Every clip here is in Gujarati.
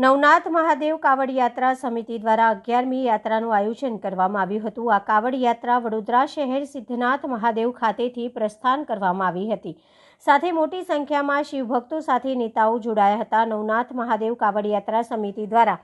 નવનાથ મહાદેવ કાવડ યાત્રા સમિતિ દ્વારા અગિયારમી યાત્રાનું આયોજન કરવામાં આવ્યું હતું. આ કાવડ યાત્રા વડોદરા શહેર સિદ્ધનાથ મહાદેવ ખાતેથી પ્રસ્થાન કરવામાં આવી હતી. સાથે મોટી સંખ્યામાં શિવભક્તો સાથે નેતાઓ જોડાયા હતા. નવનાથ મહાદેવ કાવડ યાત્રા સમિતિ દ્વારા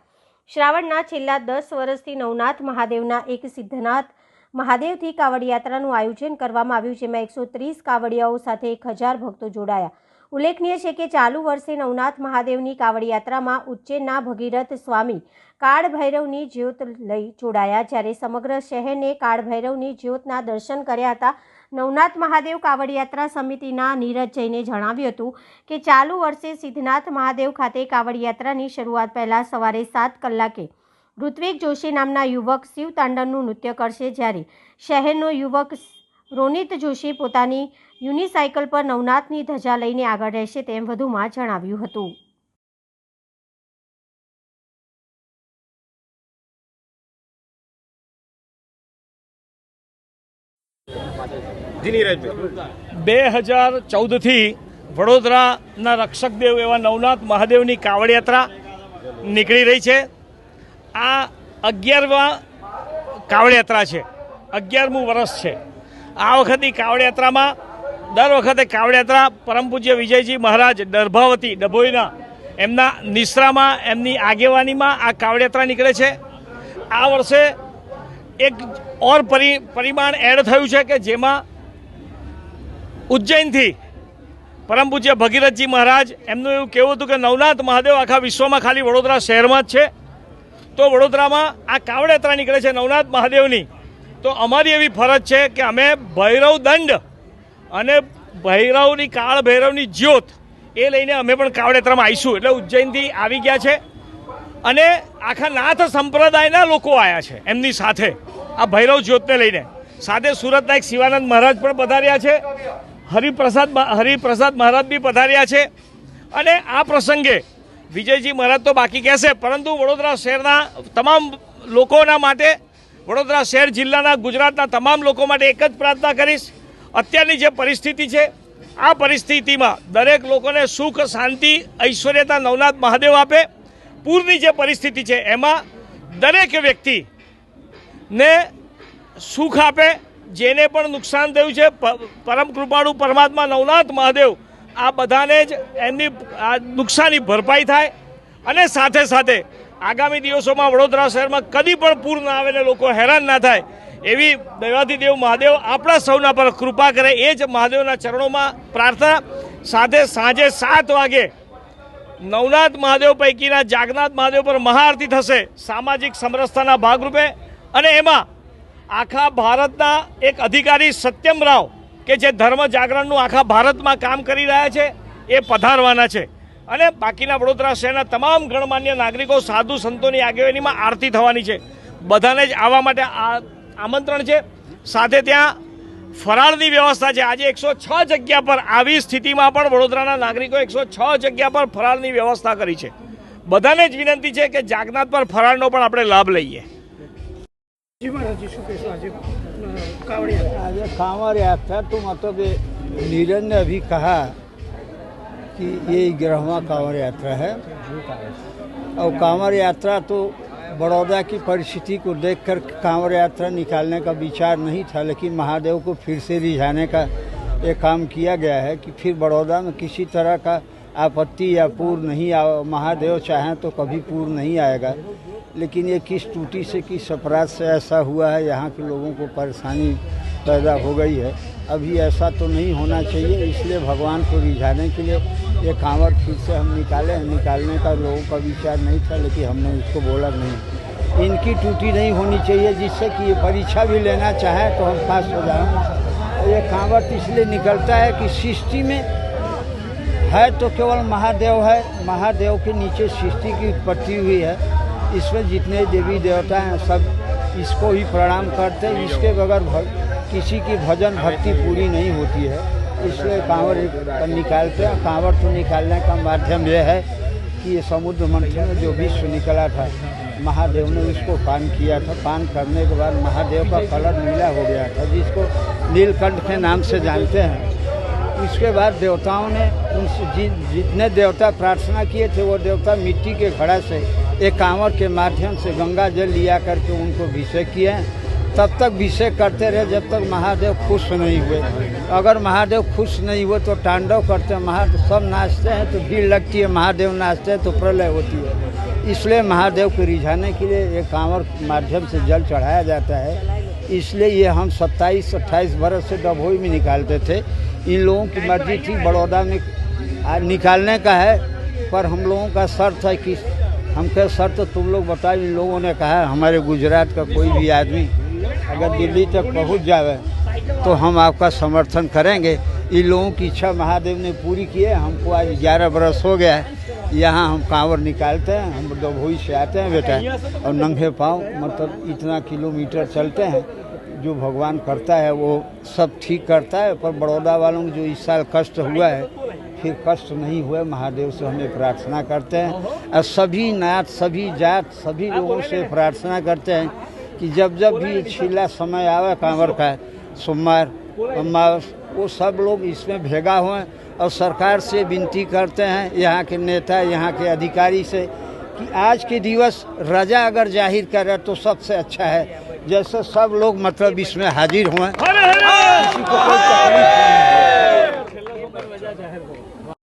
શ્રાવણના છેલ્લા દસ વર્ષથી નવનાથ મહાદેવના એક સિદ્ધનાથ મહાદેવથી કાવડ યાત્રાનું આયોજન કરવામાં આવ્યું, જેમાં એકસો ત્રીસ કાવડિયાઓ સાથે એક હજાર ભક્તો જોડાયા. ઉલ્લેખનીય છે કે ચાલુ વર્ષે નવનાથ મહાદેવની કાવડ યાત્રામાં ભગીરથ સ્વામી કાળ ભૈરવની જ્યોત લઈ જોડાયા. જ્યારે સમગ્ર શહેરને કાળ ભૈરવની જ્યોતના દર્શન કર્યા હતા, નવનાથ મહાદેવ કાવડ યાત્રા સમિતિના નીરજ જૈને જણાવ્યું હતું કે ચાલુ વર્ષે સિદ્ધનાથ મહાદેવ ખાતે કાવડ યાત્રાની શરૂઆત પહેલાં સવારે સાત કલાકે ઋત્વિક જોશી નામના યુવક શિવ તાંડવનું નૃત્ય કરશે. જ્યારે શહેરનો યુવક રોનિત જોશી પોતાની યુનિસાયકલ પર નવનાથની ધજા લઈને આગળ રહેશે તેમ વધુમાં જણાવ્યું હતું. બે હજાર ચૌદથી વડોદરાના રક્ષકદેવ એવા નવનાથ મહાદેવની કાવડ યાત્રા નીકળી રહી છે. આ અગિયારમા કાવડ યાત્રા છે. અગિયારમું વર્ષ છે. આ વખતની કાવડ યાત્રામાં દર વખતે કાવડયાત્રા પરમ પૂજ્ય વિજયજી મહારાજ, દર્ભાવતી, ડભોઈના, એમના નિશ્રામાં એમની આગેવાનીમાં આ કાવડયાત્રા નીકળે છે. આ વર્ષે એક ઓર પરિ, પરિમાણ એડ થયું છે કે જેમાં ઉજ્જૈનથી પરમ પૂજ્ય ભગીરથજી મહારાજ, એમનું એવું કહેવું હતું કે નવનાથ મહાદેવ આખા વિશ્વમાં ખાલી વડોદરા શહેરમાં જ છે. તો વડોદરામાં આ કાવડયાત્રા નીકળે છે નવનાથ મહાદેવની. તો અમારી એવી ફરજ છે કે અમે ભૈરવ દંડ અને ભૈરવની કાળ, ભૈરવની જ્યોત, એ લઈને અમે પણ કાવડ આવીશું. એટલે ઉજ્જૈનથી આવી ગયા છે. અને આખા નાથ સંપ્રદાયના લોકો આવ્યા છે એમની સાથે, આ ભૈરવ જ્યોતને લઈને. સાથે સુરતના એક શિવાનંદ મહારાજ પણ પધાર્યા છે. હરિપ્રસાદ હરિપ્રસાદ મહારાજ બી પધાર્યા છે. અને આ પ્રસંગે વિજયજી મહારાજ તો બાકી કહેશે, પરંતુ વડોદરા શહેરના તમામ લોકોના માટે, વડોદરા શહેર જિલ્લાના ગુજરાતના તમામ લોકો માટે એક જ પ્રાર્થના કરીશ. અત્યારની જે પરિસ્થિતિ છે, આ પરિસ્થિતિમાં દરેક લોકોને સુખ, શાંતિ, ઐશ્વર્યતા નવનાથ મહાદેવ આપે. પૂરની જે પરિસ્થિતિ છે, એમાં દરેક વ્યક્તિ ને સુખ આપે, જેને પણ નુકસાન થયું છે પરમ કૃપાળુ પરમાત્મા નવનાથ મહાદેવ, આ બધાને જ એમની નુકસાની ભરપાઈ થાય. અને સાથે સાથે આગામી દિવસોમાં વડોદરા શહેરમાં કદી પણ પૂર ના આવે ને લોકો હેરાન ના થાય. એવી દૈવાધિદેવ મહાદેવ આપણા સૌના પર કૃપા કરે, એ જ મહાદેવના ચરણોમાં પ્રાર્થના. સાથે સાંજે સાત વાગે નવનાથ મહાદેવ પૈકીના જાગનાથ મહાદેવ પર મહાઆરતી થશે સામાજિક સમરસતાના ભાગરૂપે. અને એમાં આખા ભારતના એક અધિકારી સત્યમ રાવ, કે જે ધર્મ જાગરણનું આખા ભારતમાં કામ કરી રહ્યા છે, એ પધારવાના છે. અને બાકીના વડોદરા શહેરના તમામ ગણમાન્ય નાગરિકો, સાધુ સંતોની આગેવાનીમાં આરતી થવાની છે. બધાને જ આવવા માટે આ આમંત્રણ છે સાથે ત્યાં ફરાળની વ્યવસ્થા છે આજે એકસો છ જગ્યા પર આવી સ્થિતિમાં પણ વડોદરાના નાગરિકો એકસો છ જગ્યા પર ફરાળની વ્યવસ્થા કરી છે બધાને જ વિનંતી છે કે જાગનાથ પર ફરાળનો પણ આપણે લાભ લઈએ જી મહારાજજી શું કહેશો આજે અ, કાવડિયા आज कांवर यात्रा तो मतलब ये नीरज ने अभी कहा कि ये ग्रहवा कांवर यात्रा है और कांवर यात्रा तो बड़ौदा की परिस्थिति को देखकर कांवर यात्रा निकालने का विचार नहीं था, लेकिन महादेव को फिर से रिझाने का ये काम किया गया है कि फिर बड़ौदा में किसी तरह का आपत्ति या पूर्व नहीं आ, महादेव चाहें तो कभी पूर्व नहीं आएगा। लेकिन ये किस टूटी से, किस अपराध से ऐसा हुआ है, यहाँ के लोगों को परेशानी पैदा हो गई है। अभी ऐसा तो नहीं होना चाहिए, इसलिए भगवान को रिझाने के लिए ये कांवर फिर से हम निकाले हैं निकालने का लोगों का विचार नहीं था, लेकिन हमने इसको बोला नहीं। इनकी टूटी नहीं होनी चाहिए, जिससे कि ये परीक्षा भी लेना चाहें तो हम पास हो जाएँ। ये कांवर तो इसलिए निकलता है कि सृष्टि में है तो केवल महादेव है, महादेव के नीचे सृष्टि की उत्पत्ति हुई है। इसमें जितने देवी देवता हैं, सब इसको ही प्रणाम करते इसके बगैर किसी की भजन भक्ति पूरी नहीं होती है। इसलिए कांवर एक- निकालते हैं कांवर तो निकालने का माध्यम यह है कि ये समुद्र मंथन में जो विश्व निकला था, महादेव ने उसको पान किया था। पान करने के बाद महादेव का कलर नीला हो गया था, जिसको नीलकंठ के नाम से जानते हैं। इसके बाद देवताओं ने उनसे जितने देवता प्रार्थना किए थे, वो देवता मिट्टी के घड़ा से, एक कांवर के माध्यम से गंगा जल लिया करके उनको अभिषेक किए। तब तक अभिषेक करते रहे जब तक महादेव खुश नहीं हुए। अगर महादेव खुश नहीं हुए तो तांडव करते हैं। महादेव सब नाचते हैं तो भीड़ लगती है। महादेव नाचते हैं तो प्रलय होती है। इसलिए महादेव को रिझाने के लिए एक कांवर माध्यम से जल चढ़ाया जाता है। इसलिए ये हम 27 28 बरस से डभोई में निकालते थे। इन लोगों की मर्ज़ी थी, बड़ौदा में निकालने का है। पर हम लोगों का शर्त है कि हम कहे, शर्त तुम लोग बताओ। इन लोगों ने कहा, हमारे गुजरात का कोई भी आदमी अगर दिल्ली तक पहुँच जावे तो हम आपका समर्थन करेंगे। इन लोगों की इच्छा महादेव ने पूरी की है। हमको आज ग्यारह बरस हो गया है। यहाँ हम कांवर निकालते हैं, हम डभोई से आते हैं बेटा, और नंगे पाँव मतलब इतना किलोमीटर चलते हैं, जो भगवान करता है, वो सब ठीक करता है। पर बड़ौदा वालों को जो इस साल कष्ट हुआ है, फिर कष्ट नहीं हुए, महादेव से हमें प्रार्थना करते हैं। और सभी नाथ, सभी जात, सभी लोगों से प्रार्थना करते हैं कि जब जब भी छिला समय आवे कांवर का सोमवार अमावस वो सब लोग इसमें भेगा हुए और सरकार से विनती करते हैं यहाँ के नेता यहाँ के अधिकारी से कि आज के दिवस रजा अगर ज़ाहिर करे तो सबसे अच्छा है। जैसे सब लोग मतलब इसमें हाजिर हुए किसी को कोई तकलीफ़ नहीं